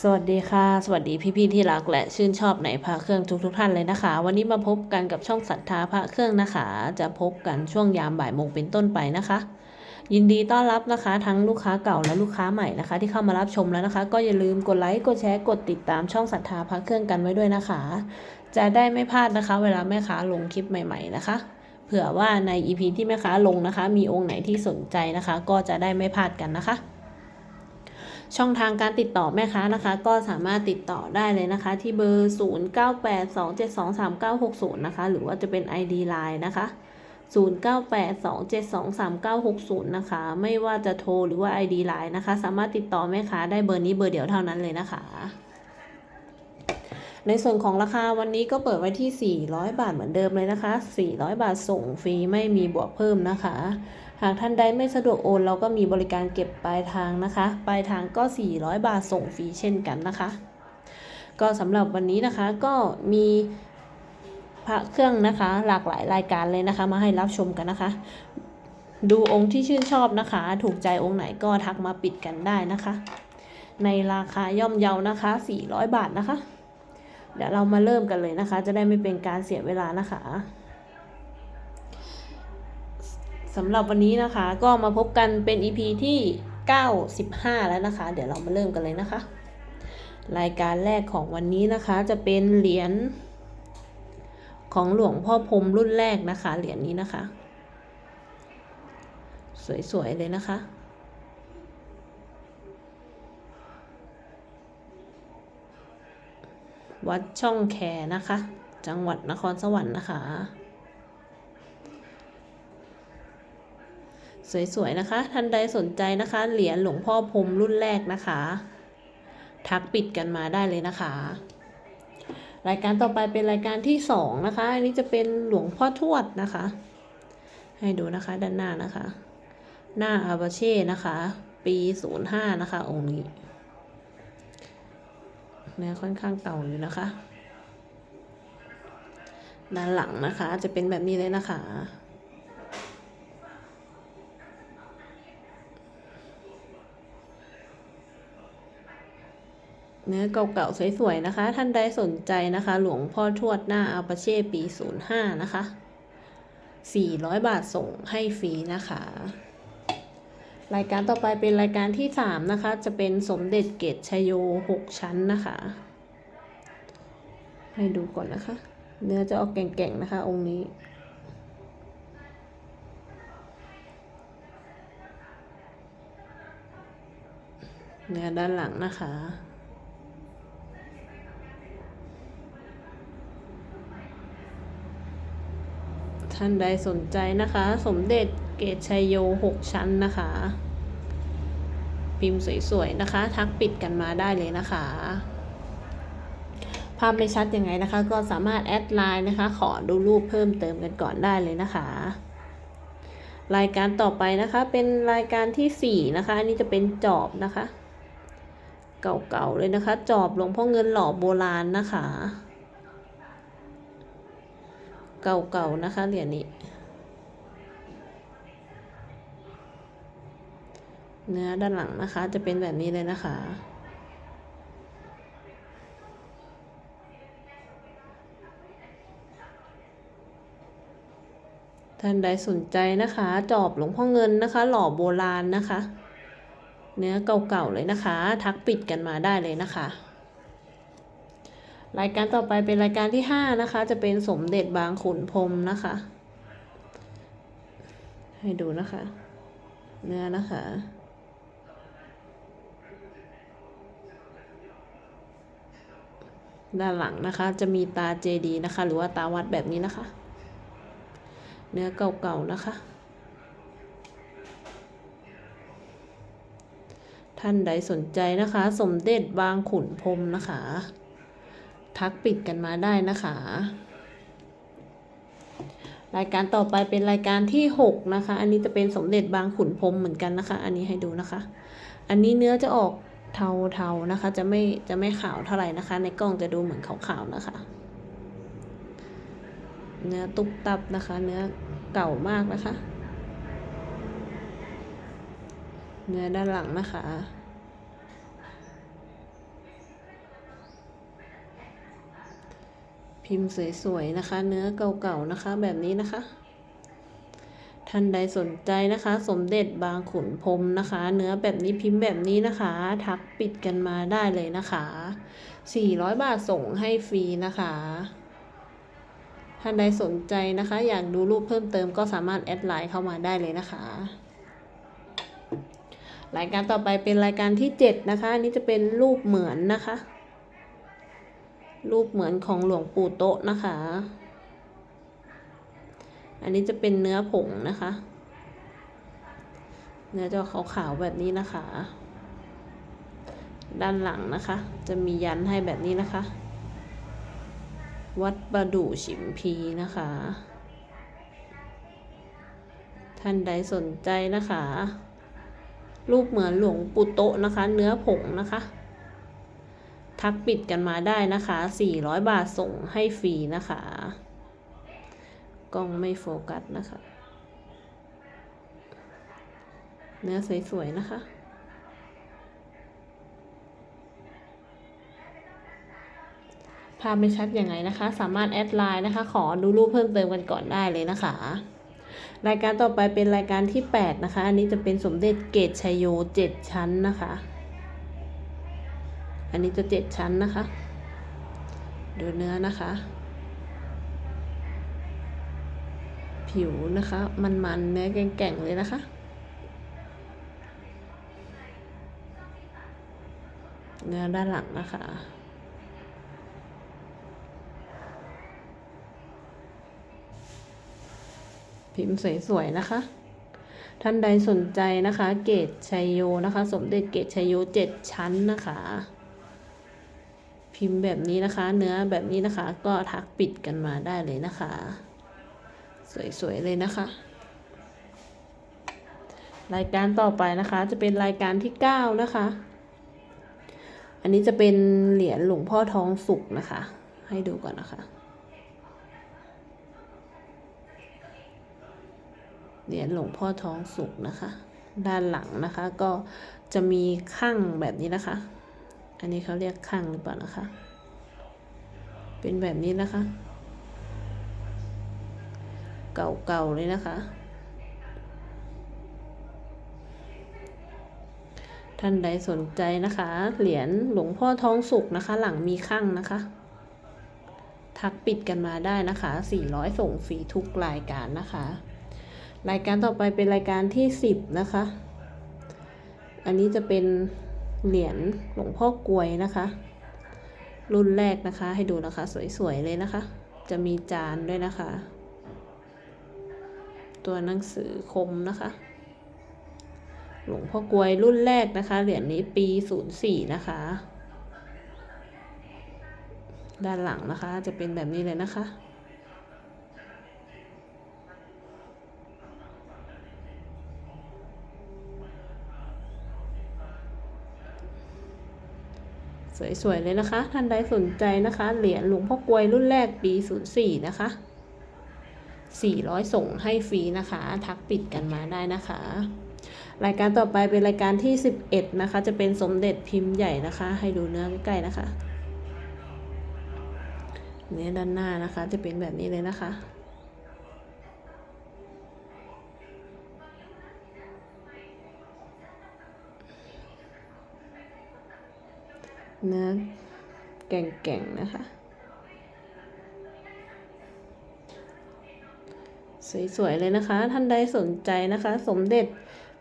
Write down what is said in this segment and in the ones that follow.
สวัสดีค่ะ สวัสดีพี่ๆที่รักและชื่นชอบในพระเครื่องทุกๆทท่านเลยนะคะ วันนี้มาพบกันกับช่องศรัทธาพระเครื่องนะคะ จะพบกันช่วงยามบ่ายโมงเป็นต้นไปนะคะ ยินดีต้อนรับนะคะ ทั้งลูกค้าเก่าและลูกค้าใหม่นะคะ ที่เข้ามารับชมแล้วนะคะ ก็อย่าลืมกดไลค์กดแชร์กดติดตามช่องศรัทธาพระเครื่องกันไว้ด้วยนะคะ จะได้ไม่พลาดนะคะ เวลาแม่ค้าลงคลิปใหม่ ๆ นะคะเผื่อว่าใน EP ที่แม่ค้าลงนะคะ มีองค์ไหนที่สนใจนะคะ ก็จะได้ไม่พลาดกันนะคะ ช่องทางการติดต่อแม่ค้านะคะ ก็สามารถติดต่อได้เลยนะคะ ที่เบอร์ 0982723960 นะคะ หรือว่าจะเป็น ID Line นะคะ 0982723960 นะคะ ไม่ว่าจะโทรหรือว่า ID Line นะคะ สามารถติดต่อแม่ค้าได้เบอร์นี้เบอร์เดียวเท่านั้นเลยนะคะในส่วนของราคาวันนี้ก็เปิดไว้ที่ 400 บาทเหมือนเดิมเลยนะคะ 400 บาทส่งฟรีไม่มีบวกเพิ่มนะคะ หากท่านใดไม่สะดวกโอน เราก็มีบริการเก็บปลายทางนะคะ ปลายทางก็ 400 บาทส่งฟรีเช่นกันนะคะ ก็สำหรับวันนี้นะคะก็มีพระเครื่องนะคะ หลากหลายรายการเลยนะคะ มาให้รับชมกันนะคะ ดูองค์ที่ชื่นชอบนะคะ ถูกใจองค์ไหนก็ทักมาปิดกันได้นะคะ ในราคาย่อมเยานะคะ 400 บาทนะคะ เดี๋ยวเรามาเริ่มกันเลยนะคะ จะได้ไม่เป็นการเสียเวลานะคะ สำหรับวันนี้นะคะก็มาพบกันเป็น EP ที่ 95 แล้วนะคะ เดี๋ยวเรามาเริ่มกันเลยนะคะ รายการแรกของวันนี้นะคะจะเป็นเหรียญของหลวงพ่อพรมรุ่นแรกนะคะ เหรียญนี้นะคะ สวย ๆ เลยนะคะวัดช่องแคนะคะ จังหวัดนครสวรรค์นะคะ สวยๆนะคะ ท่านใดสนใจนะคะ เหรียญหลวงพ่อพรมรุ่นแรกนะคะ ทักปิดกันมาได้เลยนะคะ รายการต่อไปเป็นรายการที่สองนะคะ อันนี้จะเป็นหลวงพ่อทวดนะคะ ให้ดูนะคะด้านหน้านะคะ หน้าอาบาเช่นะคะ ปีศูนย์ห้านะคะ องค์นี้เนื้อค่อนข้างเก่าอยู่นะคะ ด้านหลังนะคะจะเป็นแบบนี้เลยนะคะ เนื้อเก่าๆสวยๆนะคะ ท่านใดสนใจนะคะ หลวงพ่อทวดหน้าอาปาเช่ปี 05 นะคะ 400 บาทส่งให้ฟรีนะคะ รายการต่อไปเป็นรายการที่ 3 นะคะ จะเป็นสมเด็จเกตชยโย 6 ชั้นนะคะ ให้ดูก่อนนะคะ เนื้อจะออกแก่งๆนะคะ องค์นี้เนื้อด้านหลังนะคะ ท่านใดสนใจนะคะ สมเด็จเกตชัยโย 6 ชั้นนะคะ พิมพ์สวยๆนะคะ ทักปิดกันมาได้เลยนะคะ ภาพไม่ชัดยังไงนะคะ ก็สามารถแอดไลน์นะคะ ขอดูรูปเพิ่มเติมกันก่อนได้เลยนะคะ รายการต่อไปนะคะ เป็นรายการที่ 4 นะคะ อันนี้จะเป็นจอบนะคะ เก่าๆเลยนะคะ จอบหลวงพ่อเงินหล่อโบราณนะคะ เก่าๆนะคะเหรียญนี้ เนื้อด้านหลังนะคะ จะเป็นแบบนี้เลยนะคะท่านใดสนใจนะคะ จอบหลวงพ่อเงินนะคะ หล่อโบราณนะคะ เนื้อเก่าๆเลยนะคะ ทักปิดกันมาได้เลยนะคะ รายการต่อไปเป็นรายการที่ 5 นะคะ จะเป็นสมเด็จบางขุนพรมนะคะ ให้ดูนะคะ เนื้อนะคะ ด้านหลังนะคะจะมีตาเจดีนะคะ หรือว่าตาวัดแบบนี้นะคะ เนื้อเก่าๆนะคะท่านใดสนใจนะคะ สมเด็จบางขุนพรมนะคะ ทักปิดกันมาได้นะคะ รายการต่อไปเป็นรายการที่ 6 นะคะ อันนี้จะเป็นสมเด็จบางขุนพรมเหมือนกันนะคะ อันนี้ให้ดูนะคะ อันนี้เนื้อจะออกเทาๆนะคะ จะไม่จะไม่ขาวเท่าไหร่นะคะ ในกล้องจะดูเหมือนขาวๆนะคะ เนื้อตุบตับนะคะ เนื้อเก่ามากนะคะ เนื้อด้านหลังนะคะ พิมพ์สวยๆนะคะ เนื้อเก่าๆนะคะ แบบนี้นะคะ ท่านใดสนใจนะคะ สมเด็จบางขุนพรมนะคะ เนื้อแบบนี้พิมพ์แบบนี้นะคะ ทักปิดกันมาได้เลยนะคะ 400 บาทส่งให้ฟรีนะคะท่านใดสนใจนะคะ อยากดูรูปเพิ่มเติมก็สามารถแอดไลน์เข้ามาได้เลยนะคะ รายการต่อไปเป็นรายการที่ 7 นะคะอันนี้จะเป็นรูปเหมือนนะคะ รูปเหมือนของหลวงปู่โตะนะคะ อันนี้จะเป็นเนื้อผงนะคะ เนื้อจะขาวๆแบบนี้นะคะ ด้านหลังนะคะ จะมียันให้แบบนี้นะคะ วัดประดู่ฉิมพีนะคะ ท่านใดสนใจนะคะ รูปเหมือนหลวงปู่โตะนะคะ เนื้อผงนะคะ ทักปิดกันมาได้นะคะ 400 บาทส่งให้ฟรีนะคะ กล้องไม่โฟกัสนะคะ เนื้อสวยๆนะคะภาพไม่ชัดยังไงนะคะ สามารถแอดไลน์นะคะ ขอดูรูปเพิ่มเติมกันก่อนได้เลยนะคะ รายการต่อไปเป็นรายการที่ 8 นะคะ อันนี้จะเป็นสมเด็จเกตชัยโย 7 ชั้นนะคะ อันนี้จะ7ชั้นนะคะ ดูเนื้อนะคะ ผิวนะคะ มันๆเนื้อแก่งๆเลยนะคะ เนื้อด้านหลังนะคะพิมพ์สวยๆนะคะ ท่านใดสนใจนะคะ เกตชัยโยนะคะ สมเด็จเกตชัยโยเจ็ดชั้นนะคะ พิมพ์แบบนี้นะคะ เนื้อแบบนี้นะคะ ก็ทักปิดกันมาได้เลยนะคะ สวยๆเลยนะคะ รายการต่อไปนะคะ จะเป็นรายการที่ 9 นะคะ อันนี้จะเป็นเหรียญหลวงพ่อทองสุกนะคะ ให้ดูก่อนนะคะเหรียญหลวงพ่อทองสุกนะคะ ด้านหลังนะคะก็จะมีข้างแบบนี้นะคะ อันนี้เขาเรียกข้างหรือเปล่านะคะ เป็นแบบนี้นะคะ เก่าๆเลยนะคะ ท่านใดสนใจนะคะ เหรียญหลวงพ่อทองสุกนะคะ หลังมีข้างนะคะ ทักปิดกันมาได้นะคะ 400 ส่งฟรีทุกรายการนะคะ รายการต่อไปเป็นรายการที่ 10 นะคะ อันนี้จะเป็น เหรียญหลวงพ่อกลวยนะคะ รุ่นแรกนะคะ ให้ดูนะคะ สวยๆเลยนะคะ จะมีจานด้วยนะคะ ตัวหนังสือคมนะคะ หลวงพ่อกลวยรุ่นแรกนะคะ เหรียญนี้ปี04นะคะ ด้านหลังนะคะ จะเป็นแบบนี้เลยนะคะ สวยๆเลยนะคะ ท่านใดสนใจนะคะ เหรียญหลวงพ่อกลวยรุ่นแรกปี 04 นะคะ 400 ส่งให้ฟรีนะคะ ทักปิดกันมาได้นะคะ รายการต่อไปเป็นรายการที่ 11 นะคะ จะเป็นสมเด็จพิมพ์ใหญ่นะคะ ให้ดูเนื้อใกล้ๆนะคะเนื้อด้านหน้านะคะ จะเป็นแบบนี้เลยนะคะ เนื้อแก่งๆนะคะ สวยๆเลยนะคะ ท่านใดสนใจนะคะ สมเด็จ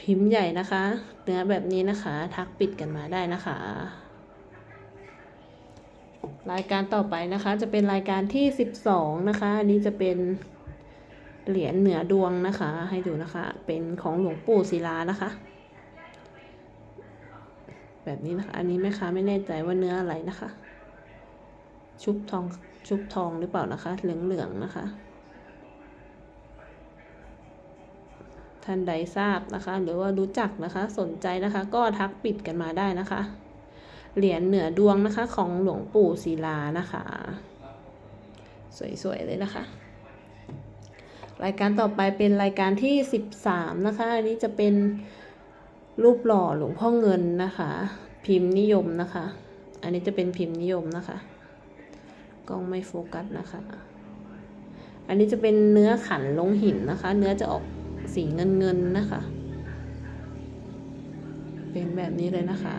พิมพ์ใหญ่นะคะ เนื้อแบบนี้นะคะ ทักปิดกันมาได้นะคะ รายการต่อไปนะคะ จะเป็นรายการที่ 12 นะคะ อันนี้จะเป็นเหรียญเหนือดวงนะคะ ให้ดูนะคะ เป็นของหลวงปู่ศิลานะคะ แบบนี้นะคะ อันนี้แม่ค้าไม่แน่ใจว่าเนื้ออะไรนะคะ ชุบทองชุบทองหรือเปล่านะคะ เหลืองๆนะคะ ท่านใดทราบนะคะ หรือว่ารู้จักนะคะ สนใจนะคะ ก็ทักปิดกันมาได้นะคะ เหรียญเหนือดวงนะคะของหลวงปู่ศิลานะคะ สวยๆเลยนะคะรายการต่อไปเป็นรายการที่ 13 นะคะ อันนี้จะเป็น รูปหล่อหลวงพ่อเงินนะคะ พิมพ์นิยมนะคะ อันนี้จะเป็นพิมพ์นิยมนะคะกล้องไม่โฟกัสนะคะ อันนี้จะเป็นเนื้อขันลงหินนะคะ เนื้อจะออกสีเงินเงินนะคะ เป็นแบบนี้เลยนะคะ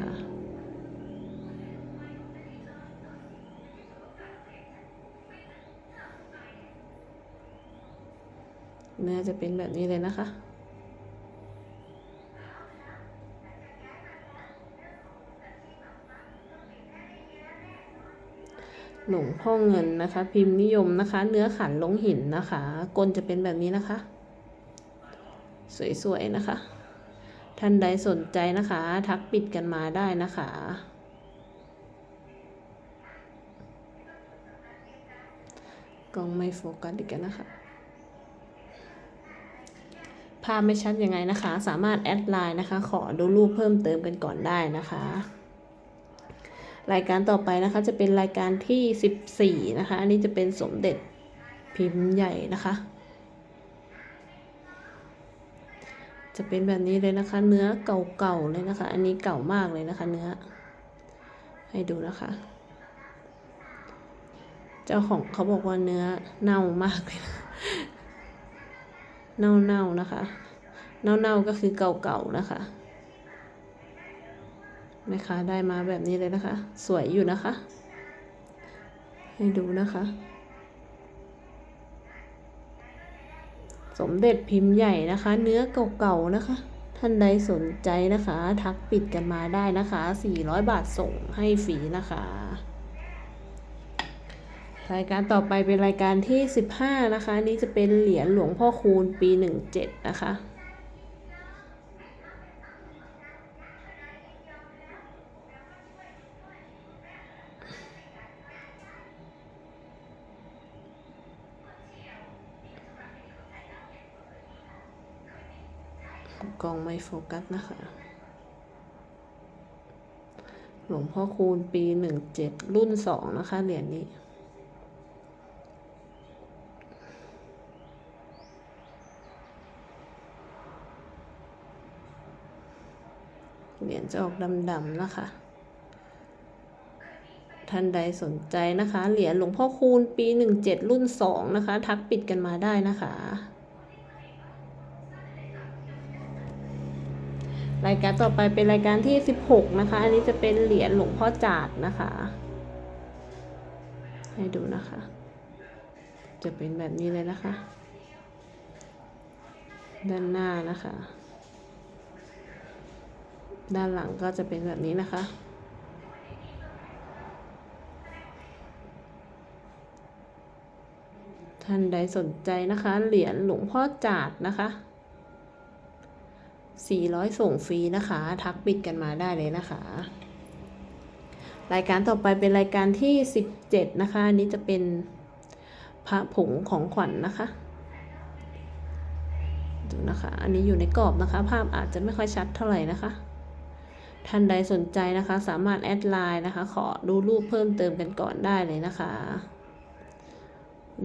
เนื้อจะเป็นแบบนี้เลยนะคะ หลวงพ่อเงินนะคะ พิมพ์นิยมนะคะ เนื้อขันลงหินนะคะก้นจะเป็นแบบนี้นะคะ สวยๆนะคะ ท่านใดสนใจนะคะ ทักปิดกันมาได้นะคะกล้องไม่โฟกัสอีกแล้วนะคะภาพไม่ชัดยังไงนะคะ สามารถแอดไลน์นะคะ ขอดูรูปเพิ่มเติมกันก่อนได้นะคะ รายการต่อไปนะคะจะเป็นรายการที่ 14 นะคะ อันนี้จะเป็นสมเด็จพิมพ์ใหญ่นะคะ จะเป็นแบบนี้เลยนะคะ เนื้อเก่าๆเลยนะคะ อันนี้เก่ามากเลยนะคะ เนื้อ ให้ดูนะคะ เจ้าของเขาบอกว่าเนื้อเน่ามากเลยนะเน่าๆนะคะ เน่าๆก็คือเก่าๆนะคะ แม่ค้าได้มาแบบนี้เลยนะคะ สวยอยู่นะคะ ให้ดูนะคะ สมเด็จพิมพ์ใหญ่นะคะ เนื้อเก่าๆนะคะ ท่านใดสนใจนะคะ ทักปิดกันมาได้นะคะ 400 บาทส่งให้ฟรีนะคะรายการต่อไปเป็นรายการที่ 15 นะคะนนี้จะเป็นเหรียญหลวงพ่อคูณปี 17 นะคะ ก ล้องไม่โฟกัสนะคะ หลวงพ่อคูณปี17รุ่น2นะคะ เหรียญนี้เหรียญจะออกดำๆนะคะ ท่านใดสนใจนะคะ เหรียญหลวงพ่อคูณปี 17 รุ่น 2 นะคะ ทักปิดกันมาได้นะคะ รายการต่อไปเป็นรายการที่ 16 นะคะ อันนี้จะเป็นเหรียญหลวงพ่อจาดนะคะ ให้ดูนะคะ จะเป็นแบบนี้เลยนะคะ ด้านหน้านะคะ ด้านหลังก็จะเป็นแบบนี้นะคะท่านใดสนใจนะคะ เหรียญหลวงพ่อจาดนะคะ 400 ส่งฟรีนะคะ ทักปิดกันมาได้เลยนะคะ รายการต่อไปเป็นรายการที่ 17 นะคะอันนี้จะเป็นพระผงของขวัญนนะคะดูนะคะ อันนี้อยู่ในกรอบนะคะ ภาพอาจจะไม่ค่อยชัดเท่าไหร่นะคะท่านใดสนใจนะคะ สามารถแอดไลน์นะคะ ขอดูรูปเพิ่มเติมกันก่อนได้เลยนะคะ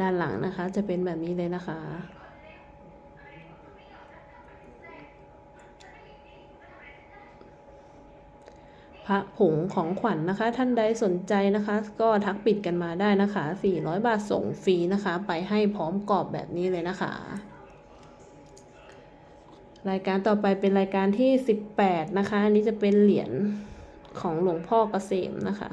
ด้านหลังนะคะจะเป็นแบบนี้เลยนะคะ ระผงของขวัญนนะคะ ท่านใดสนใจนะคะ ก็ทักปิดกันมาได้นะคะ 400 บาทส่งฟรีนะคะ ไปให้พร้อมกรอบแบบนี้เลยนะคะ รายการต่อไปเป็นรายการที่ 18 นะคะ อันนี้จะเป็นเหรียญของหลวงพ่อเกษมนะคะ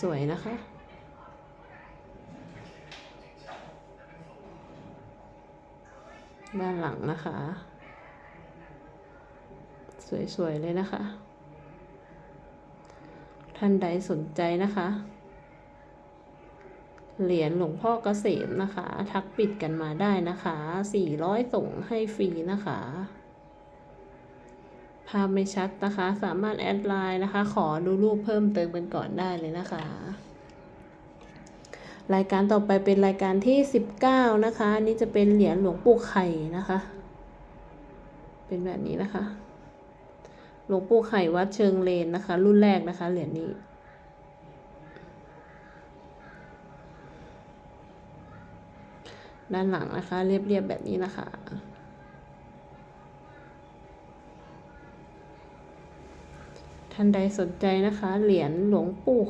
สวยๆนะคะ ด้านหลังนะคะ สวยๆเลยนะคะ ท่านใดสนใจนะคะ เหรียญหลวงพ่อเกษมนะคะ ทักปิดกันมาได้นะคะ400ส่งให้ฟรีนะคะภาพไม่ชัดนะคะ สามารถแอดไลน์นะคะ ขอดูรูปเพิ่มเติมกันก่อนได้เลยนะคะ รายการต่อไปเป็นรายการที่ 19 นะคะ อันนี้จะเป็นเหรียญหลวงปู่ไข่นะคะ เป็นแบบนี้นะคะ หลวงปู่ไข่วัดเชิงเลนนะคะ รุ่นแรกนะคะ เหรียญนี้ ด้านหลังนะคะ เรียบๆแบบนี้นะคะท่านใดสนใจนะคะ เหรียญหลวงปู่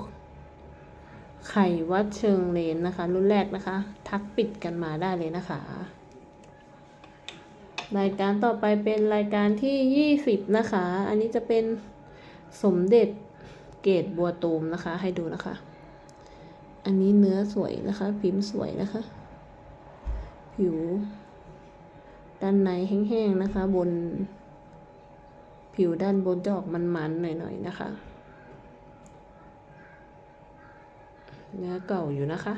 ไข่วัดเชิงเลนนะคะ รุ่นแรกนะคะ ทักปิดกันมาได้เลยนะคะ รายการต่อไปเป็นรายการที่ 20 นะคะ อันนี้จะเป็นสมเด็จเกตบัวตูมนะคะ ให้ดูนะคะ อันนี้เนื้อสวยนะคะ พิมพ์สวยนะคะ ผิว ด้านในแห้งๆนะคะ บน ผิวด้านบนจะออกมันๆหน่อยๆนะคะ เนื้อเก่าอยู่นะคะ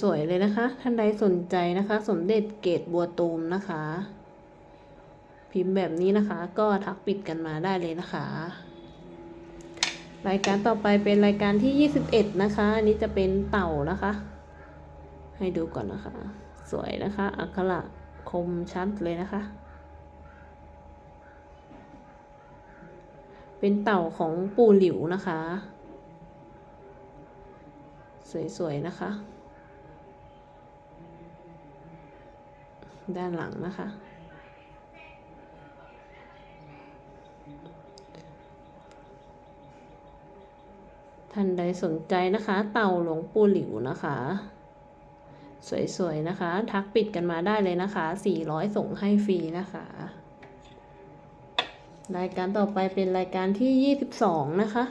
สวย ๆ เลยนะคะ ท่านใดสนใจนะคะ สมเด็จเกตบัวตูมนะคะ พิมพ์แบบนี้นะคะ ก็ทักปิดกันมาได้เลยนะคะรายการต่อไปเป็นรายการที่ 21 นะคะ อันนี้จะเป็นเต่านะคะ ให้ดูก่อนนะคะ สวยนะคะ อักขระ คมชัดเลยนะคะ เป็นเต่าของปูหลิวนะคะ สวย ๆ นะคะ ด้านหลังนะคะ ท่านใดสนใจนะคะ เต่าหลวงปูหลิวนะคะ สวยๆนะคะ ทักปิดกันมาได้เลยนะคะ 400 ส่งให้ฟรีนะคะ รายการต่อไปเป็นรายการที่ 22 นะคะ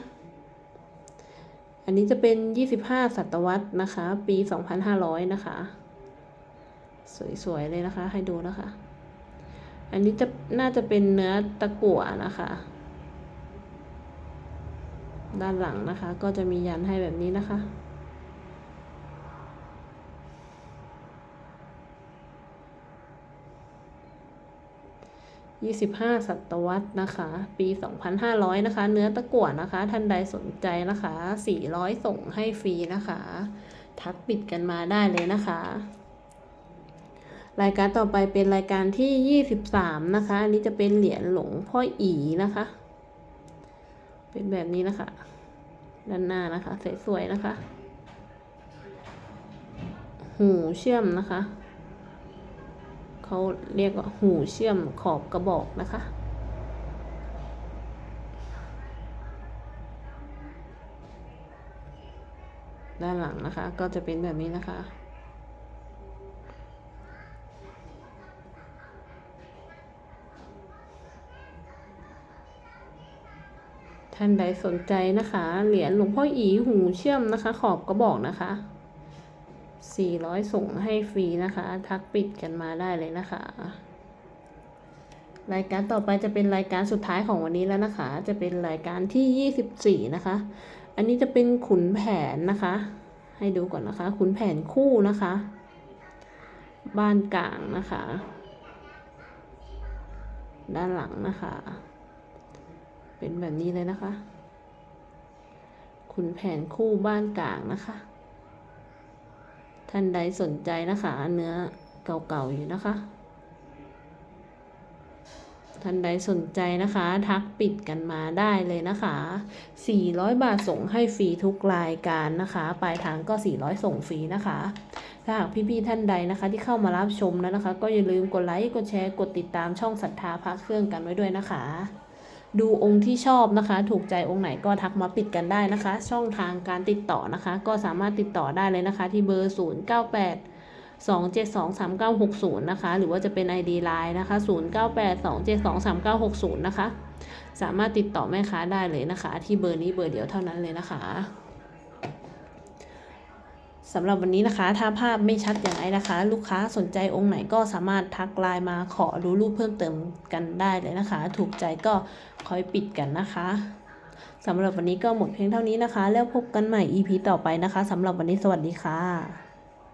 อันนี้จะเป็น 25 ศตวรรษนะคะ ปี 2500 นะคะ สวยๆเลยนะคะ ให้ดูนะคะ อันนี้จะน่าจะเป็นเนื้อตะกั่วนะคะด้านหลังนะคะก็จะมียันให้แบบนี้นะคะ 25 ศตวรรษนะคะ ปี 2,500 นะคะ เนื้อตะกั่วนะคะ ท่านใดสนใจนะคะ 400 ส่งให้ฟรีนะคะ ทักปิดกันมาได้เลยนะคะ รายการต่อไปเป็นรายการที่ 23 นะคะ อันนี้จะเป็นเหรียญหลวงพ่ออีนะคะ เป็นแบบนี้นะคะ ด้านหน้านะคะ สวยๆนะคะ หูเชื่อมนะคะ เขาเรียกว่าหูเชื่อมขอบกระบอกนะคะ ด้านหลังนะคะก็จะเป็นแบบนี้นะคะท่านใดสนใจนะคะ เหรียญหลวงพ่ออีหูเชื่อมนะคะ ขอบกระบอกนะคะ 400 ส่งให้ฟรีนะคะ ทักปิดกันมาได้เลยนะคะ รายการต่อไปจะเป็นรายการสุดท้ายของวันนี้แล้วนะคะ จะเป็นรายการที่ 24 นะคะ อันนี้จะเป็นขุนแผนนะคะ ให้ดูก่อนนะคะ ขุนแผนคู่นะคะ บ้านกลางนะคะ ด้านหลังนะคะ เป็นแบบนี้เลยนะคะ ขุนแผนคู่บ้านกลางนะคะ ท่านใดสนใจนะคะ เนื้อเก่าๆอยู่นะคะ ท่านใดสนใจนะคะ ทักปิดกันมาได้เลยนะคะ 400 บาทส่งให้ฟรีทุกรายการนะคะ ปลายทางก็ 400 ส่งฟรีนะคะถ้าหากพี่ๆท่านใดนะคะ ที่เข้ามารับชมแล้วนะคะ ก็อย่าลืมกดไลค์กดแชร์กดติดตามช่องศรัทธาพระเครื่องกันไว้ด้วยนะคะ ดูองค์ที่ชอบนะคะ ถูกใจองค์ไหนก็ทักมาปิดกันได้นะคะ ช่องทางการติดต่อนะคะ ก็สามารถติดต่อได้เลยนะคะ ที่เบอร์ 0 9 8 2 7 2 3 9 6 0 นะคะ หรือว่าจะเป็น ID Line นะคะ 0 9 8 2 7 2 3 9 6 0 นะคะ สามารถติดต่อแม่ค้าได้เลยนะคะ ที่เบอร์นี้เบอร์เดียวเท่านั้นเลยนะคะ สำหรับวันนี้นะคะ ถ้าภาพไม่ชัดอย่างไรนะคะ ลูกค้าสนใจองค์ไหนก็สามารถทักไลน์มาขอดูรูปเพิ่มเติมกันได้เลยนะคะ ถูกใจก็คอยปิดกันนะคะสำหรับวันนี้ก็หมดเพียงเท่านี้นะคะ แล้วพบกันใหม่ EP ต่อไปนะคะสำหรับวันนี้สวัสดีค่ะ